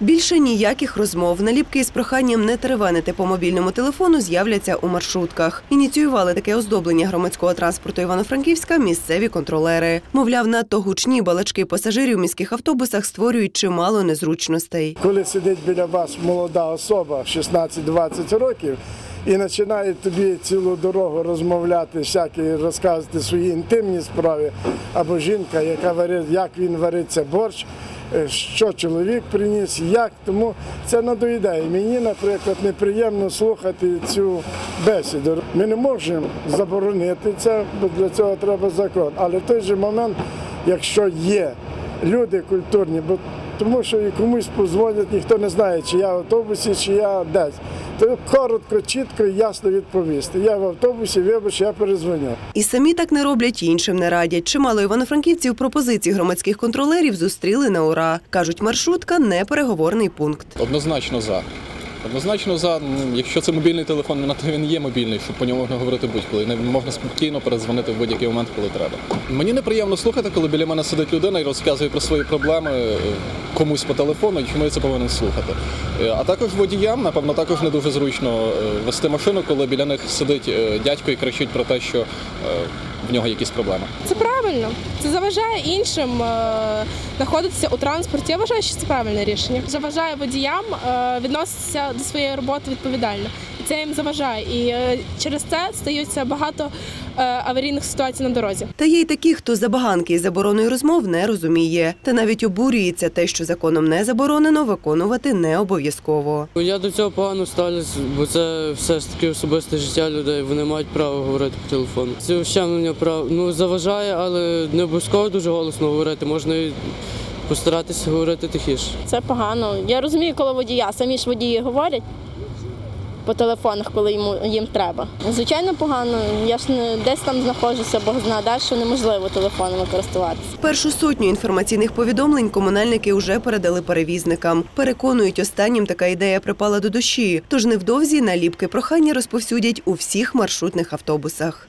Більше ніяких розмов. Наліпки із проханням не теревенити по мобільному телефону з'являться у маршрутках. Ініціювали таке оздоблення громадського транспорту Івано-Франківська місцеві контролери. Мовляв, надто гучні балачки пасажирів у міських автобусах створюють чимало незручностей. Коли сидить біля вас молода особа 16-20 років і починає тобі цілу дорогу розмовляти, всякі розказувати свої інтимні справи, або жінка, яка варить, як він вариться борщ, що чоловік приніс, як тому це надоїдає. Мені, наприклад, неприємно слухати цю бесіду. Ми не можемо заборонити це, бо для цього треба закон. Але в той же момент, якщо є люди культурні, бо тому що і комусь позвонять, ніхто не знає, чи я в автобусі, чи я десь. То коротко, чітко і ясно відповісти. Я в автобусі, вибач, я перезвоню. І самі так не роблять, іншим не радять. Чимало івано-франківців пропозиції громадських контролерів зустріли на ура. Кажуть, маршрутка не переговорний пункт. Однозначно за. Однозначно за, якщо це мобільний телефон, то він є мобільний, щоб по ньому можна говорити будь-коли. Не можна спокійно передзвонити в будь-який момент, коли треба. Мені неприємно слухати, коли біля мене сидить людина і розказує про свої проблеми е, комусь по телефону, і чому я це повинен слухати. Е, А також водіям, напевно, також не дуже зручно е, вести машину, коли біля них сидить дядько і кричить про те, що в нього якісь проблеми. Це правильно. Це заважає іншим е, знаходитися у транспорті. Я вважаю, що це правильне рішення. Заважає водіям е, відноситися до своєї роботи відповідально. Це їм заважає. І е, через це стаються багато е, аварійних ситуацій на дорозі. Та є й такі, хто забаганки і забороною розмов не розуміє. Та навіть обурюється те, що законом не заборонено, виконувати не обов'язково. Ну, Я до цього погано ставлюсь, бо це все ж таки особисте життя людей. Вони мають право говорити по телефону. Це ущемлення прав ну заважає, але не обов'язково дуже голосно говорити. Можна і постаратися говорити тихіше. Це погано. Я розумію, коли водія, самі ж водії говорять по телефонах, коли йому їм треба. Звичайно, погано. Я ж не десь там знаходжуся, бо знає, далі неможливо телефонами користуватися. Першу сотню інформаційних повідомлень комунальники вже передали перевізникам. Переконують, останнім така ідея припала до душі. Тож невдовзі наліпки прохання розповсюдять у всіх маршрутних автобусах.